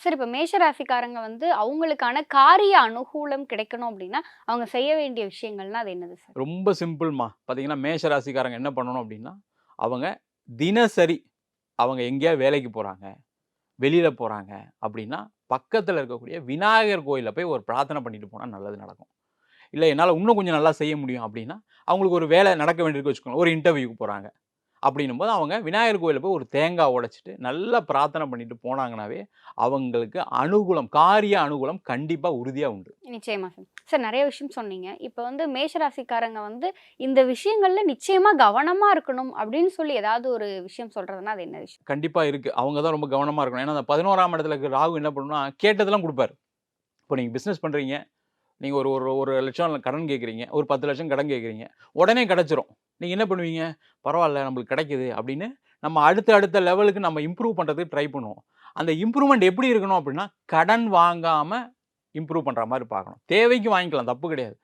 Sir இப்போ மேஷராசிக்காரங்க வந்து அவங்களுக்கான காரிய அனுகூலம் கிடைக்கணும் அப்படின்னா அவங்க செய்ய வேண்டிய விஷயங்கள்னா அது என்னது சார்? ரொம்ப சிம்பிள்மா. பார்த்தீங்கன்னா மேஷராசிக்காரங்க என்ன பண்ணணும் அப்படின்னா அவங்க தினசரி அவங்க எங்கேயா வேலைக்கு போகிறாங்க வெளியில் போகிறாங்க அப்படின்னா பக்கத்தில் இருக்கக்கூடிய விநாயகர் கோயிலில் போய் ஒரு பிரார்த்தனை பண்ணிட்டு போனால் நல்லது நடக்கும். இல்லை என்னால் இன்னும் கொஞ்சம் நல்லா செய்ய முடியும் அப்படின்னா அவங்களுக்கு ஒரு வேலை நடக்க வேண்டியிருக்கு வச்சுக்கோங்க ஒரு இன்டர்வியூக்கு போகிறாங்க அப்படின்னும் போது அவங்க விநாயகர் கோயிலில் போய் ஒரு தேங்காய் உடைச்சிட்டு நல்லா பிரார்த்தனை பண்ணிட்டு போனாங்கனாவே அவங்களுக்கு அனுகூலம் காரிய அனுகூலம் கண்டிப்பாக உறுதியாக உண்டு. நிச்சயமா சார். சார் நிறைய விஷயம் சொன்னீங்க. இப்போ வந்து மேஷராசிக்காரங்க வந்து இந்த விஷயங்கள்ல நிச்சயமா கவனமா இருக்கணும் அப்படின்னு சொல்லி ஏதாவது ஒரு விஷயம் சொல்றதுன்னா அது என்ன விஷயம்? கண்டிப்பாக இருக்குது அவங்க தான் ரொம்ப கவனமாக இருக்கணும். ஏன்னா அந்த பதினோராம் இடத்துல இருக்க ராகு என்ன பண்ணுன்னா கேட்டதெல்லாம் கொடுப்பாரு. இப்போ நீங்கள் பிஸ்னஸ் பண்ணுறீங்க நீங்கள் ஒரு ஒரு ஒரு லட்சம் கடன் கேட்குறீங்க. ஒரு பத்து லட்சம் கடன் கேட்குறீங்க. உடனே கிடச்சிரும். நீங்கள் என்ன பண்ணுவீங்க? பரவாயில்ல நம்மளுக்கு கிடைக்குது அப்படின்னு நம்ம அடுத்த அடுத்த லெவலுக்கு நம்ம இம்ப்ரூவ் பண்ணுறதுக்கு ட்ரை பண்ணுவோம். அந்த இம்ப்ரூவ்மெண்ட் எப்படி இருக்கணும் அப்படின்னா கடன் வாங்காமல் இம்ப்ரூவ் பண்ணுற மாதிரி பார்க்கணும். தேவைக்கு வாங்கிக்கலாம் தப்பு கிடையாது.